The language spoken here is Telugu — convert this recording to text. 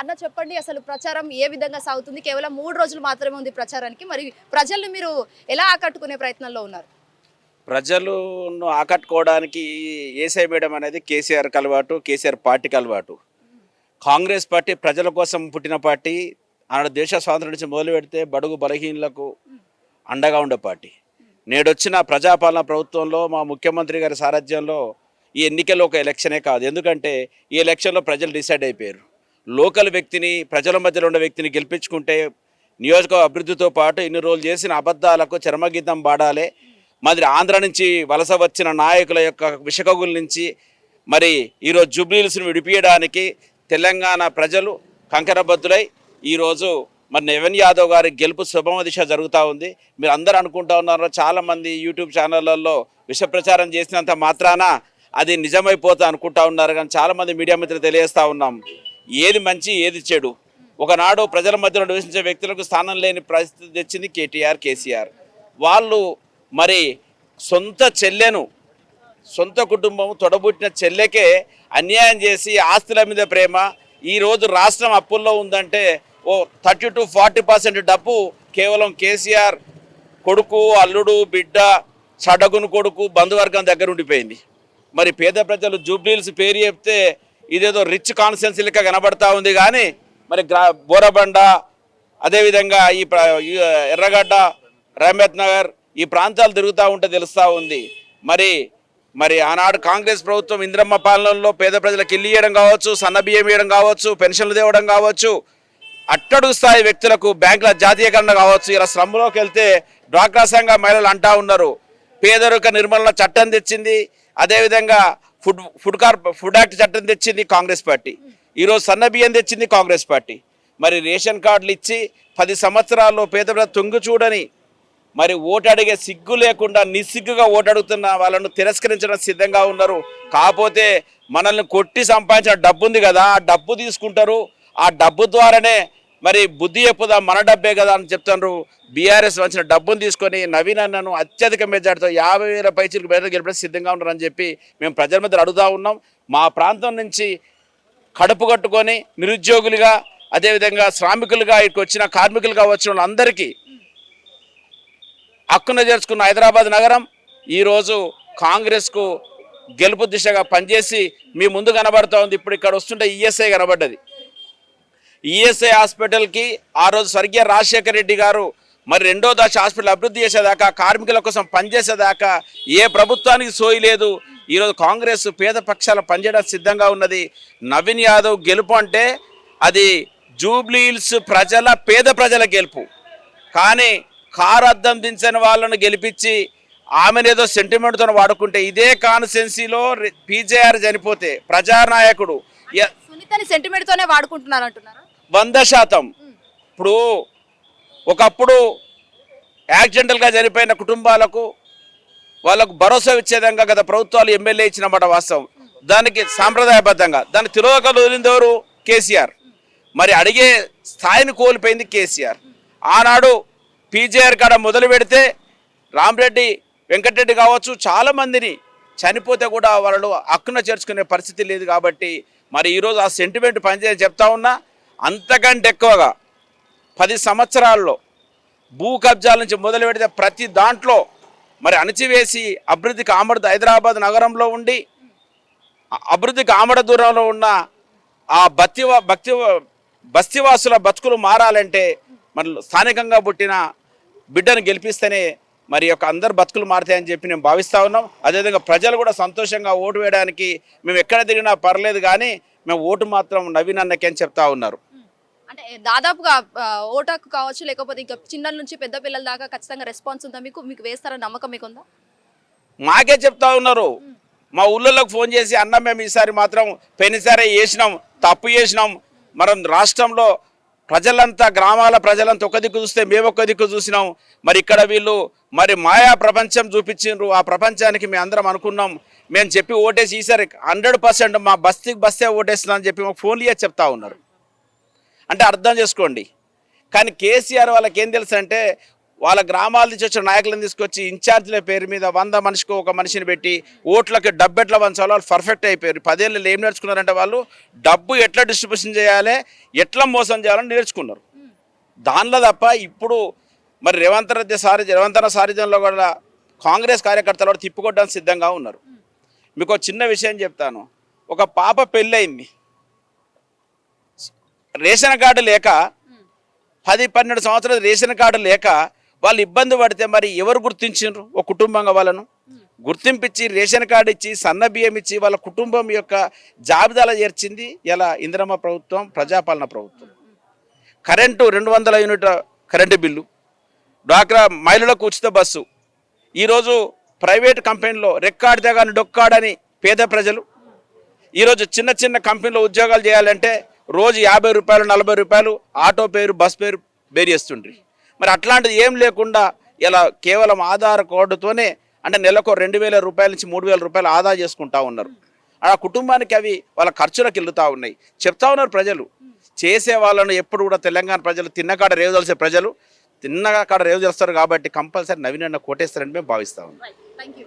అన్న చెప్పండి అసలు ప్రచారం ఏ విధంగా సాగుతుంది? కేవలం మూడు రోజులు మాత్రమే ఉంది ప్రచారానికి. మరి ప్రజల్ని మీరు ఎలా ఆకట్టుకునే ప్రయత్నంలో ఉన్నారు? ప్రజలను ఆకట్టుకోవడానికి ఏసై వేయడం అనేది కేసీఆర్కి అలవాటు కేసీఆర్ పార్టీకి అలవాటు. కాంగ్రెస్ పార్టీ ప్రజల కోసం పుట్టిన పార్టీ. ఆనాడు దేశ స్వాతంత్రం నుంచి మొదలు పెడితే బడుగు బలహీనలకు అండగా ఉండే పార్టీ. నేడొచ్చిన ప్రజాపాలన ప్రభుత్వంలో మా ముఖ్యమంత్రి గారి సారథ్యంలో ఈ ఎన్నికల్లో ఒక ఎలక్షనే కాదు. ఎందుకంటే ఈ ఎలక్షన్లో ప్రజలు డిసైడ్ అయిపోయారు. లోకల్ వ్యక్తిని ప్రజల మధ్యలో ఉన్న వ్యక్తిని గెలిపించుకుంటే నియోజక అభివృద్ధితో పాటు ఇన్ని రోజులు చేసిన అబద్ధాలకు చర్మగీతం పాడాలి. మరి ఆంధ్ర నుంచి వలస వచ్చిన నాయకుల యొక్క విషకగుల నుంచి మరి ఈరోజు జూబ్లీల్స్ను విడిపించడానికి తెలంగాణ ప్రజలు కంకరబద్దులై ఈరోజు మరి నెవెన్ యాదవ్ గారి గెలుపు శుభమ దిశ జరుగుతూ ఉంది. మీరు అందరూ అనుకుంటా ఉన్నారు చాలామంది యూట్యూబ్ ఛానళ్ళల్లో విష ప్రచారం చేసినంత మాత్రాన అది నిజమైపోతా అనుకుంటా ఉన్నారు. కానీ చాలామంది మీడియా మిత్రులు తెలియజేస్తూ ఉన్నాం. ఏది మంచి ఏది చెడు. ఒకనాడు ప్రజల మధ్యలో నివసించే వ్యక్తులకు స్థానం లేని పరిస్థితి తెచ్చింది కేటీఆర్ కేసీఆర్. వాళ్ళు మరి సొంత చెల్లెను సొంత కుటుంబం తొడబుట్టిన చెల్లెకే అన్యాయం చేసి ఆస్తుల మీద ప్రేమ ఈరోజు రాష్ట్రం అప్పుల్లో ఉందంటే ఓ థర్టీ టు ఫార్టీ పర్సెంట్ డబ్బు కేవలం కేసీఆర్ కొడుకు అల్లుడు బిడ్డ సడగును కొడుకు బంధువర్గం దగ్గర ఉండిపోయింది. మరి పేద ప్రజలు జూబ్లీల్స్ పేరు చెప్తే ఇదేదో రిచ్ కాన్సెన్స్ లెక్క కనబడతా ఉంది కానీ మరి గ్రా బోరబండ అదేవిధంగా ఈ ఎర్రగడ్డ రహమత్ నగర్ ఈ ప్రాంతాలు తిరుగుతూ ఉంటే తెలుస్తూ ఉంది. మరి మరి ఆనాడు కాంగ్రెస్ ప్రభుత్వం ఇంద్రమ్మ పాలనలో పేద ప్రజలకు ఇల్లు ఇవ్వడం కావచ్చు సన్నబియ్యం ఇవ్వడం కావచ్చు పెన్షన్లు తేవడం కావచ్చు అట్టడుగు స్థాయి వ్యక్తులకు బ్యాంకుల జాతీయకరణ కావచ్చు ఇలా శ్రమలోకి వెళ్తే డ్వాక్రా సంఘ మహిళలు అంటా ఉన్నారు. పేదరిక నిర్మూలన చట్టం తెచ్చింది అదేవిధంగా food food car food act చట్టం తెచ్చింది కాంగ్రెస్ పార్టీ. ఈరోజు సన్న బియ్యం తెచ్చింది కాంగ్రెస్ పార్టీ. మరి రేషన్ కార్డులు ఇచ్చి పది సంవత్సరాల్లో పేద తొంగి చూడని మరి ఓటు అడిగే సిగ్గు లేకుండా నిస్సిగ్గుగా ఓటు అడుగుతున్న వాళ్ళను తిరస్కరించడం సిద్ధంగా ఉన్నారు. కాకపోతే మనల్ని కొట్టి సంపాదించిన డబ్బు ఉంది కదా ఆ డబ్బు తీసుకుంటారు. ఆ డబ్బు ద్వారానే మరి బుద్ధి చెప్పుదా మన డబ్బే కదా అని చెప్తున్నారు బీఆర్ఎస్ వచ్చిన డబ్బును తీసుకొని నవీన్ అన్నను అత్యధిక మెజార్టీతో యాభై వేల పైచీలకు పేద గెలిపడానికి సిద్ధంగా ఉన్నారని చెప్పి మేము ప్రజల మధ్య అడుగుతా ఉన్నాం. మా ప్రాంతం నుంచి కడుపు కట్టుకొని నిరుద్యోగులుగా అదేవిధంగా శ్రామికులుగా ఇక్కడికి వచ్చిన కార్మికులుగా వచ్చిన వాళ్ళందరికీ హక్కున చేర్చుకున్న హైదరాబాద్ నగరం ఈరోజు కాంగ్రెస్కు గెలుపు దిశగా పనిచేసి మీ ముందు కనబడుతూ ఉంది ఇప్పుడు ఇక్కడ వస్తుంటే ఈఎస్ఐ కనబడ్డది. ఈఎస్ఐ హాస్పిటల్కి ఆ రోజు స్వర్గీయ రాజశేఖర రెడ్డి గారు మరి రెండో దశ హాస్పిటల్ అభివృద్ధి చేసేదాకా కార్మికుల కోసం పనిచేసేదాకా ఏ ప్రభుత్వానికి సోయి లేదు. ఈరోజు కాంగ్రెస్ పేద పక్షాల పనిచేయడం సిద్ధంగా ఉన్నది. నవీన్ యాదవ్ గెలుపు అంటే అది జూబ్లీహిల్స్ ప్రజల పేద ప్రజల గెలుపు. కానీ కారు అద్దం దించని వాళ్ళను గెలిపించి ఆమెను ఏదో సెంటిమెంట్తో వాడుకుంటే ఇదే కాన్సెన్సీలో పీజేఆర్ చనిపోతే ప్రజానాయకుడు. ఎ- సునీతని సెంటిమెంట్తోనే వాడుకుంటున్నారు వంద శాతం. ఇప్పుడు ఒకప్పుడు యాక్సిడెంటల్గా చనిపోయిన కుటుంబాలకు వాళ్ళకు భరోసా ఇచ్చే విధంగా గత ప్రభుత్వాలు ఎమ్మెల్యే ఇచ్చినమాట వాస్తవం. దానికి సాంప్రదాయబద్ధంగా. దాన్ని తిరోగలు వదిలింది ఎవరు? కేసీఆర్. మరి అడిగే స్థాయిని కోల్పోయింది కేసీఆర్. ఆనాడు పీజేఆర్ కాడ మొదలు పెడితే రామరెడ్డి వెంకటరెడ్డి కావచ్చు చాలామందిని చనిపోతే కూడా వాళ్ళు హక్కున చేర్చుకునే పరిస్థితి లేదు కాబట్టి మరి ఈరోజు ఆ సెంటిమెంట్ పనిచేసి చెప్తా ఉన్నా అంతకంటే ఎక్కువగా పది సంవత్సరాల్లో భూ కబ్జాల నుంచి మొదలు పెడితే ప్రతి దాంట్లో మరి అణచివేసి అభివృద్ధికి ఆమడ హైదరాబాద్ నగరంలో ఉండి అభివృద్ధికి ఆమడ దూరంలో ఉన్న ఆ భక్తి భక్తి బస్తివాసుల బతుకులు మారాలంటే మరి స్థానికంగా పుట్టిన బిడ్డను గెలిపిస్తేనే మరి యొక్క అందరు బతుకులు మారుతాయని చెప్పి మేము భావిస్తూ ఉన్నాం. అదేవిధంగా ప్రజలు కూడా సంతోషంగా ఓటు వేయడానికి మేము ఎక్కడ తిరిగినా పర్లేదు కానీ మేము ఓటు మాత్రం నవీన్ అన్నకే అని చెప్తా ఉన్నారు. అంటే దాదాపుగా ఓటాకు కావచ్చు లేకపోతే ఇంకా చిన్నల నుంచి పెద్ద పిల్లల దాకా ఖచ్చితంగా రెస్పాన్స్ ఉందా? మీకు మీకు వేస్తారని నమ్మకం మీకు ఉందా మాకే చెప్తా ఉన్నారు. మా ఊళ్ళలోకి ఫోన్ చేసి అన్న మేము ఈసారి మాత్రం పెనిసారే చేసినాం తప్పు చేసినాం. మనం రాష్ట్రంలో ప్రజలంతా గ్రామాల ప్రజలంతా ఒక దిక్కు చూస్తే మేము ఒక దిక్కు చూసినాం. మరి ఇక్కడ వీళ్ళు మరి మాయా ప్రపంచం చూపించిండ్రు. ఆ ప్రపంచానికి మేము అందరం అనుకున్నాం. మేము చెప్పి ఓటేసి ఈసారి హండ్రెడ్ పర్సెంట్ మా బస్తీకి బస్తే ఓటేస్తున్నాం అని చెప్పి మాకు ఫోన్లు చేసి చెప్తా ఉన్నారు. అంటే అర్థం చేసుకోండి. కానీ కేసీఆర్ వాళ్ళకి ఏం తెలుసు అంటే వాళ్ళ గ్రామాల నుంచి వచ్చిన నాయకులను తీసుకొచ్చి ఇన్ఛార్జీల పేరు మీద వంద మనిషికి ఒక మనిషిని పెట్టి ఓట్లకి డబ్బు ఎట్లా పంచాలో వాళ్ళు పర్ఫెక్ట్ అయిపోయారు. పదేళ్ళు ఏం నేర్చుకున్నారంటే వాళ్ళు డబ్బు ఎట్లా డిస్ట్రిబ్యూషన్ చేయాలి ఎట్లా మోసం చేయాలని నేర్చుకున్నారు. దానిలో తప్ప ఇప్పుడు మరి రేవంత్ రెడ్డి సారి రేవంత్ సారథ్యంలో కూడా కాంగ్రెస్ కార్యకర్తలు కూడా తిప్పుకోవడానికి సిద్ధంగా ఉన్నారు. మీకు చిన్న విషయం చెప్తాను. ఒక పాప పెళ్ళయింది. రేషన్ కార్డు లేక పది పన్నెండు సంవత్సరాలు రేషన్ కార్డు లేక వాళ్ళు ఇబ్బంది పడితే మరి ఎవరు గుర్తించారు ఒక కుటుంబంగా వాళ్ళను? గుర్తింపిచ్చి రేషన్ కార్డు ఇచ్చి సన్న బియ్యం ఇచ్చి వాళ్ళ కుటుంబం యొక్క జాబితాలో చేర్చింది ఇలా ఇందిరమ్మ ప్రభుత్వం ప్రజాపాలన ప్రభుత్వం. కరెంటు రెండు వందల యూనిట్ కరెంటు బిల్లు. డ్వాక్రా మహిళలకు ఉచిత బస్సు. ఈరోజు ప్రైవేట్ కంపెనీలో రెక్కాడితే కానీ డొక్కాడని పేద ప్రజలు. ఈరోజు చిన్న చిన్న కంపెనీలో ఉద్యోగాలు చేయాలంటే రోజు యాభై రూపాయలు నలభై రూపాయలు ఆటో పేరు బస్ పేరు బేరియస్తుండ్రి మరి అట్లాంటిది ఏం లేకుండా ఇలా కేవలం ఆధార్ కార్డుతోనే అంటే నెలకు రెండు వేల రూపాయల నుంచి మూడు వేల రూపాయలు ఆదా చేసుకుంటా ఉన్నారు. ఆ కుటుంబానికి అవి వాళ్ళ ఖర్చులకు వెళ్తూ ఉన్నాయి. చెప్తా ఉన్నారు ప్రజలు. చేసే వాళ్ళను ఎప్పుడు కూడా తెలంగాణ ప్రజలు తిన్నకాడ రేవుదలిసే ప్రజలు. తిన్నకాడ రేవు చేస్తారు కాబట్టి కంపల్సరీ నవీన కోటేస్తారని మేము భావిస్తా ఉన్నాం. Thank you